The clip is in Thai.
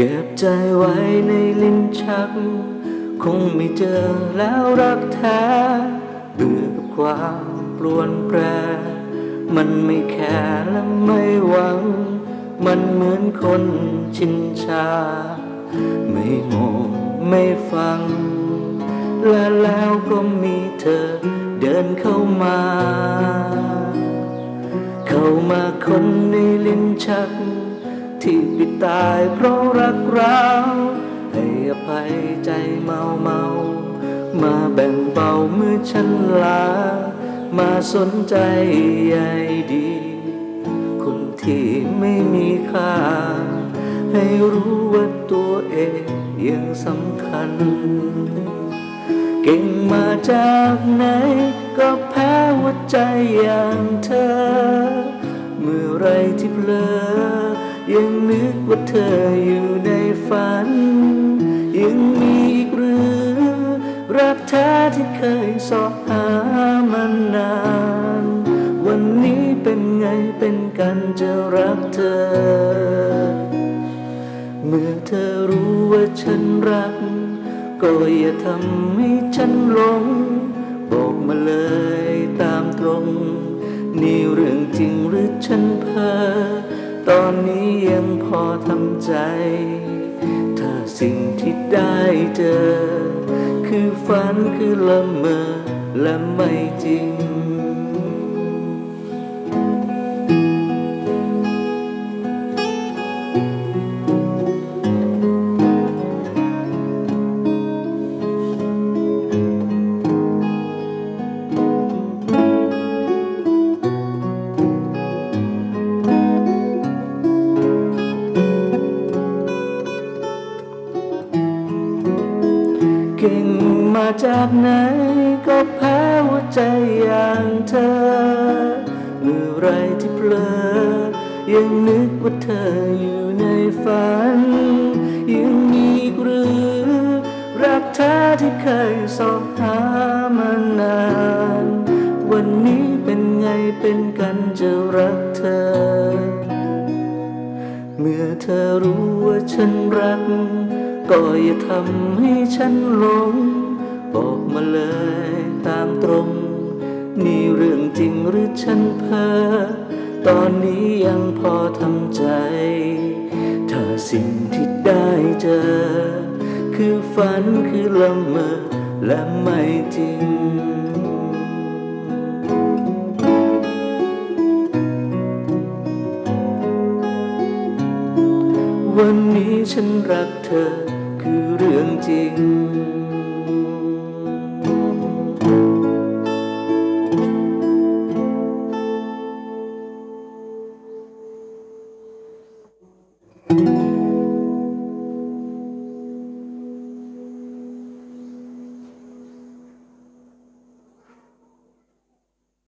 ก็บใจไว้ในลิ้นชัก คงไม่เจอแล้วรักแท้เบื่อกับความปลวนแปร มันไม่แคร์และไม่หวัง มันเหมือนคนชินชา ไม่มองไม่ฟัง และแล้วก็มีเธอเดินเข้ามา เข้ามาคนในลิ้นชัก ที่ปิดตายเพราะรักเราให้อภัยใจเมาเมา มาแบ่งเบาเมื่อฉันลา มาสนใจใยดี คนที่ไม่มีค่า ให้รู้ว่าตัวเองยังสำคัญ เก่งมาจากไหน ก็แพ้หัวใจอย่างเธอ เมื่อไรที่เพลอ ยังนึกว่าเธออยู่ในฝัน ยังมีอีกหรือรักแท้ที่เคยสอบหามานาน วันนี้เป็นไงเป็นกันจะรักเธอ เมื่อเธอรู้ว่าฉันรัก ก็อย่าทำให้ฉันหลง บอกมาเลยตามตรง นี่เรื่องจริงหรือฉันเพ้อ ตอนนี้ยังพอทำใจ ถ้าสิ่งที่ได้เจอ คือฝันคือละเมอและไม่จริง เก่งมาจากไหนก็แพ้หัวใจอย่างเธอ เมื่อไรที่เพลอยังนึกว่าเธออยู่ในฝัน ยังมีกหรือรักแท้ที่เคยสอบหามานาน วันนี้เป็นไงเป็นกันจะรักเธอ เมื่อเธอรู้ว่าฉันรัก ก็อย่าทำให้ฉันหลง บอกมาเลยตามตรง นี่เรื่องจริงหรือฉันเพ้อตอนนี้ยังพอทำใจ ถ้าสิ่งที่ได้เจอ คือฝันคือละเมอและไม่จริงวันนี้ฉันรักเธอ คือเรื่องจริงเ